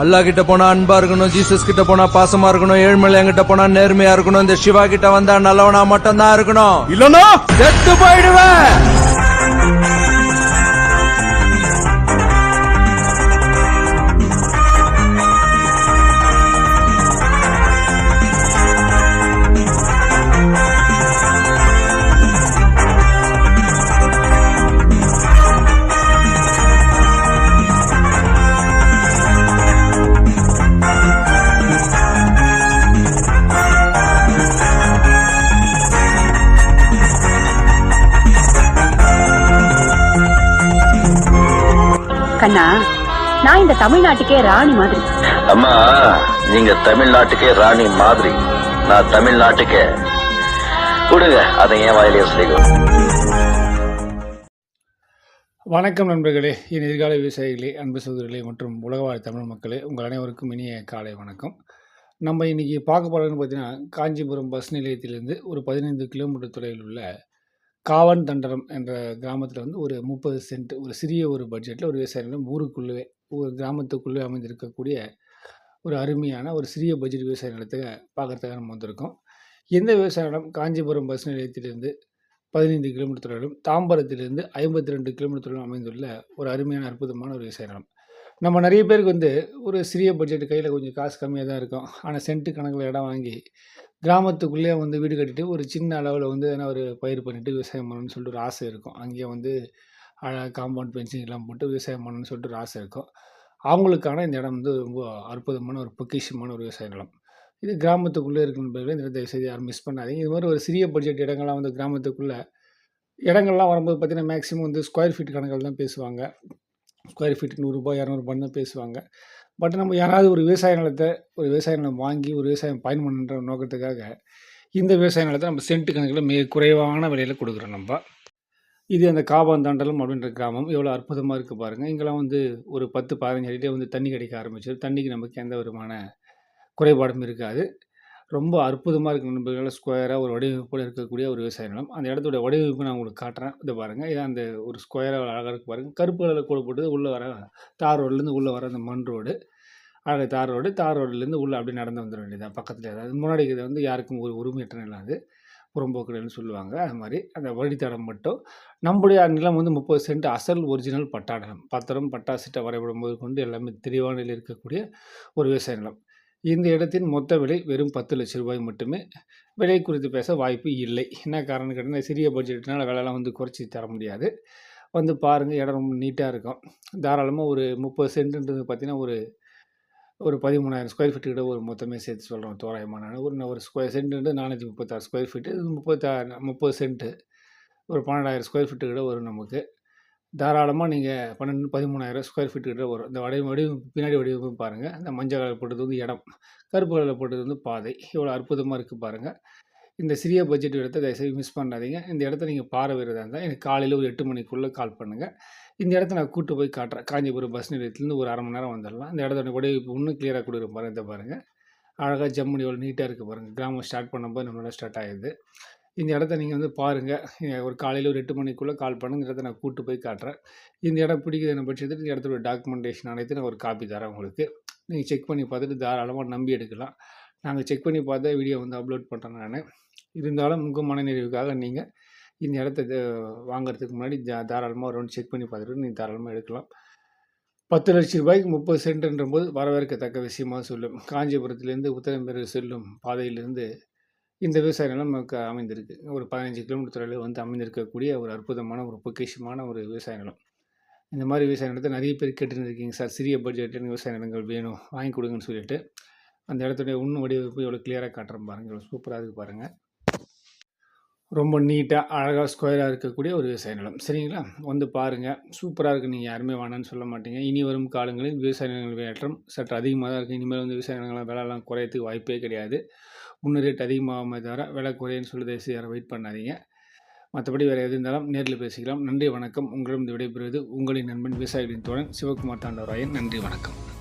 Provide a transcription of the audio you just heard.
அல்லா கிட்ட போனா அன்பா இருக்கணும் ஜீசஸ் கிட்ட போனா பாசமா இருக்கணும் ஏழ்மலையான் கிட்ட போனா நேர்மையா இருக்கணும் இந்த சிவா கிட்ட வந்தா நல்லவனா மட்டும் தான் இருக்கணும். இல்லனா? செத்து போயிடுவேன். கண்ணா நான் இந்த தமிழ்நாட்டுக்கே ராணி மாதிரி. அம்மா நீங்க தமிழ்நாட்டுக்கே ராணி மாதிரி. நான் தமிழ்நாட்டுக்கே. கொடுங்க அதை ஏன் வாயிலே சொல்லிக்கோ. வணக்கம் நண்பர்களே என் எதிர்கால விவசாயிகளே அன்பு சகோதரர்களே மற்றும் உலகவாழ் தமிழ் மக்களே உங்கள் அனைவருக்கும் இனிய காலை வணக்கம். நம்ம இன்னைக்கு பார்க்க போகிறோம்னு பார்த்தீங்கன்னா காஞ்சிபுரம் பஸ் நிலையத்திலிருந்து ஒரு பதினைந்து கிலோமீட்டர் தொலைவில் உள்ள காவன் தண்டரம் என்ற கிராமத்தில் வந்து ஒரு முப்பது சென்ட் ஒரு சிறிய ஒரு பட்ஜெட்டில் ஒரு விவசாய நிலம் ஊருக்குள்ளே ஒரு கிராமத்துக்குள்ளே அமைந்திருக்கக்கூடிய ஒரு அருமையான ஒரு சிறிய பட்ஜெட் விவசாய நிலத்தை பார்க்கறதுக்காக நம்ம வந்திருக்கோம். எந்த விவசாய நிலம் காஞ்சிபுரம் பஸ் நிலையத்திலிருந்து பதினைந்து கிலோமீட்டர் தொலைவிலும் தாம்பரத்திலிருந்து ஐம்பத்தி ரெண்டு கிலோமீட்டர் தொலைவிலும் அமைந்துள்ள ஒரு அருமையான அற்புதமான ஒரு விவசாய நிலம். நம்ம நிறைய பேருக்கு வந்து ஒரு சிறிய பட்ஜெட் கையில் கொஞ்சம் காசு கம்மியாக தான் இருக்கும். ஆனால் சென்ட் கணக்கில் இடம் வாங்கி கிராமத்துக்குள்ளேயே வந்து வீடு கட்டிட்டு ஒரு சின்ன அளவில் வந்து எதனா ஒரு பயிர் பண்ணிட்டு விவசாயம் பண்ணணும்னு சொல்லிட்டு ஒரு ஆசை இருக்கும். அங்கேயே வந்து அழகாக காம்பவுண்ட் பென்சிங் எல்லாம் போட்டு விவசாயம் பண்ணணும்னு சொல்லிட்டு ஒரு ஆசை இருக்கும். அவங்களுக்கான இந்த இடம் வந்து ரொம்ப அற்புதமான ஒரு பொக்கிஷமான ஒரு விவசாய நிலம். இது கிராமத்துக்குள்ளே இருக்குன்னு இந்த தயவு செய்து யாரும் மிஸ் பண்ணாதீங்க. இது மாதிரி ஒரு சிறிய பட்ஜெட் இடங்கள்லாம் வந்து கிராமத்துக்குள்ளே இடங்கள்லாம் வரும்போது பார்த்திங்கன்னா மேக்ஸிமம் வந்து ஸ்கொயர் ஃபீட் கணக்கில் தான் பேசுவாங்க. ஸ்கொயர் ஃபீட் நூறுரூபா இரநூறுபான்னு தான் பேசுவாங்க. பட் நம்ம யாராவது ஒரு விவசாய நிலத்தை ஒரு விவசாய நிலம் வாங்கி ஒரு விவசாயம் பயன் பண்ணுற நோக்கத்துக்காக இந்த விவசாய நிலத்தை நம்ம சென்ட் கணக்கில் மிக குறைவான விலையில் கொடுக்குறோம் நம்ம. இது அந்த காபாந்தாண்டலம் அப்படின்ற கிராமம் எவ்வளோ அற்புதமாக இருக்குது பாருங்கள் இங்கெல்லாம் வந்து ஒரு பத்து பதினஞ்சு அடியிலே வந்து தண்ணி கிடைக்க ஆரம்பிச்சிடும் தண்ணிக்கு நமக்கு எந்த விதமான குறைபாடும் இருக்காது. ரொம்ப அற்புதமாக இருக்கு நண்பர்களால் ஸ்கொயராக ஒரு வடிவமைப்போடு இருக்கக்கூடிய ஒரு விவசாய நிலம். அந்த இடத்தோட வடிவமைப்பு நான் உங்களுக்கு காட்டுறேன். இதை பாருங்கள் இதான் அந்த ஒரு ஸ்கொயராக அழகாக இருக்குது பாருங்கள் கருப்பு கலரில் கூட போட்டு உள்ளே வர தார் ரோட்லேருந்து உள்ளே வர அந்த மண் ரோடு. அழகு தார் ரோடு. தார் ரோட்லேருந்து உள்ளே அப்படியே நடந்து வந்துட வேண்டியதான் பக்கத்தில் அதாவது முன்னாடி இதை வந்து யாருக்கும் ஒரு உரிமையற்ற நிலம் அது. புறம்போக்குடல்னு சொல்லுவாங்க. அது மாதிரி அந்த வழித்தடம் மட்டும். நம்முடைய நிலம் வந்து முப்பது சென்ட் அசல் ஒரிஜினல் பட்டா நிலம். பத்திரம் பட்டா சிட்டை வரைபடம் போது கொண்டு எல்லாமே தெளிவான நிலையில் இருக்கக்கூடிய ஒரு விவசாய நிலம். இந்த இடத்தின் மொத்த விலை வெறும் பத்து லட்ச ரூபாய் மட்டுமே. விலை குறித்து பேச வாய்ப்பு இல்லை. என்ன காரணம் கேட்டால் சிறிய பட்ஜெட்னால் விலைலாம் வந்து குறைச்சி தர முடியாது. வந்து பாருங்கள் இடம் ரொம்ப நீட்டாக இருக்கும். தாராளமாக ஒரு முப்பது சென்ட்டுன்றது பார்த்திங்கன்னா ஒரு ஒரு பதிமூணாயிரம் ஸ்கொயர் ஃபீட்டு கிட்ட ஒரு மொத்தமே சேர்த்து சொல்கிறோம் தோராயமான. ஒரு ஒரு ஸ்கொயர் சென்ட்டு நானூற்றி முப்பத்தாறு ஸ்கொயர் ஃபீட்டு முப்பத்தாறு முப்பது சென்ட்டு ஒரு பன்னெண்டாயிரம் ஸ்கொயர் ஃபீட்டு கிட்ட வரும் நமக்கு. தாராளமாக நீங்கள் பன்னெண்டு பதிமூணாயிரம் ஸ்கொயர் ஃபீட்டு கிட்ட வரும். இந்த வடிவ வடிவமைப்பு பின்னாடி வடிவமைப்பு பாருங்கள் இந்த மஞ்சள் கலர் போட்டது வந்து இடம். கருப்பு கலரில் போட்டது வந்து பாதை. இவ்வளோ அற்புதமாக இருக்குது பாருங்கள் இந்த சிறிய பட்ஜெட் இடத்த தயவுசெய்து மிஸ் பண்ணாதீங்க. இந்த இடத்த நீங்கள் பார்வையிறதா இருந்தால் எனக்கு காலையில் ஒரு எட்டு மணிக்குள்ளே கால் பண்ணுங்கள் இந்த இடத்த நான் கூட்டு போய் காட்டுறேன். காஞ்சிபுரம் பஸ் நிலையத்துலேருந்து ஒரு அரை மணி நேரம் வந்துடலாம் இந்த இடத்தோட வடிவமைப்பு இன்னும் கிளியராக கொடுக்குற பாருங்கள் இதை பாருங்கள் அழகாக ஜம்முனி எவ்வளோ நீட்டாக இருக்குது பாருங்கள் கிராமம் ஸ்டார்ட் பண்ணும்போது நம்மளோட ஸ்டார்ட் ஆகிடுது இந்த இடத்த நீங்கள் வந்து பாருங்கள் ஒரு காலையில் ஒரு எட்டு மணிக்குள்ளே கால் பண்ணுங்க இந்த இடத்த நான் கூட்டு போய் காட்டுறேன். இந்த இடம் பிடிக்குதுன்னு பட்சத்தில் இந்த இடத்துல டாக்குமெண்டேஷன் அனைத்து நான் ஒரு காப்பி தரேன் உங்களுக்கு. நீங்கள் செக் பண்ணி பார்த்துட்டு தாராளமாக நம்பி எடுக்கலாம். நாங்கள் செக் பண்ணி பார்த்தா வீடியோ வந்து அப்லோட் பண்ணுறேன் நான். இருந்தாலும் உங்கள் மனநிறைவுக்காக நீங்கள் இந்த இடத்த வாங்குறதுக்கு முன்னாடி தாராளமாக ஒரு ரவுண்ட் செக் பண்ணி பார்த்துட்டு நீங்கள் தாராளமாக எடுக்கலாம். பத்து லட்சம் ரூபாய்க்கு முப்பது சென்ட்ன்ற போது வரவேற்கத்தக்க விஷயமாக சொல்லும். காஞ்சிபுரத்துலேருந்து உத்தரம்பேர் செல்லும் பாதையிலிருந்து இந்த விவசாய நிலம் நமக்கு அமைந்திருக்கு. ஒரு பதினஞ்சு கிலோமீட்டர் தொலைவில் வந்து அமைந்திருக்கக்கூடிய ஒரு அற்புதமான ஒரு பொக்கிஷமான ஒரு விவசாய நிலம். இந்த மாதிரி விவசாய நிலத்தை நிறைய பேர் கேட்டுருந்துருக்கீங்க இருக்கீங்க சார் சிறிய பட்ஜெட்டில் விவசாய நிலங்கள் வேணும் வாங்கி கொடுங்கன்னு சொல்லிட்டு. அந்த இடத்துடைய உண்ணு வடிவமைப்பு எவ்வளோ கிளியராக காட்டுறேன் பாருங்கள் எவ்வளோ சூப்பராக இருக்குது பாருங்கள் ரொம்ப நீட்டாக அழகாக ஸ்கொயராக இருக்கக்கூடிய ஒரு விவசாய நிலம் சரிங்களா? வந்து பாருங்கள் சூப்பராக இருக்குது நீங்கள் யாருமே வேணான்னு சொல்ல மாட்டீங்க. இனி வரும் காலங்களில் விவசாய நிலங்கள் ஏற்றம் சற்று அதிகமாக தான் இருக்குது இனிமேல் வந்து விவசாய நிலங்கள் விலைலாம் குறையத்துக்கு வாய்ப்பே கிடையாது. இன்னும் ரேட் அதிகமாகாமல் தவிர விலை குறையன்னு சொல்லி தயவுசெய்து யாரும் வெயிட் பண்ணாதீங்க. மற்றபடி வேறு எது இருந்தாலும் நேரில் பேசிக்கலாம். நன்றி வணக்கம். உங்களிடம் விடைபெறுவது உங்களின் நண்பன் விவசாயிகளின் தோழன் சிவகுமார் தாண்டவராயன். நன்றி வணக்கம்.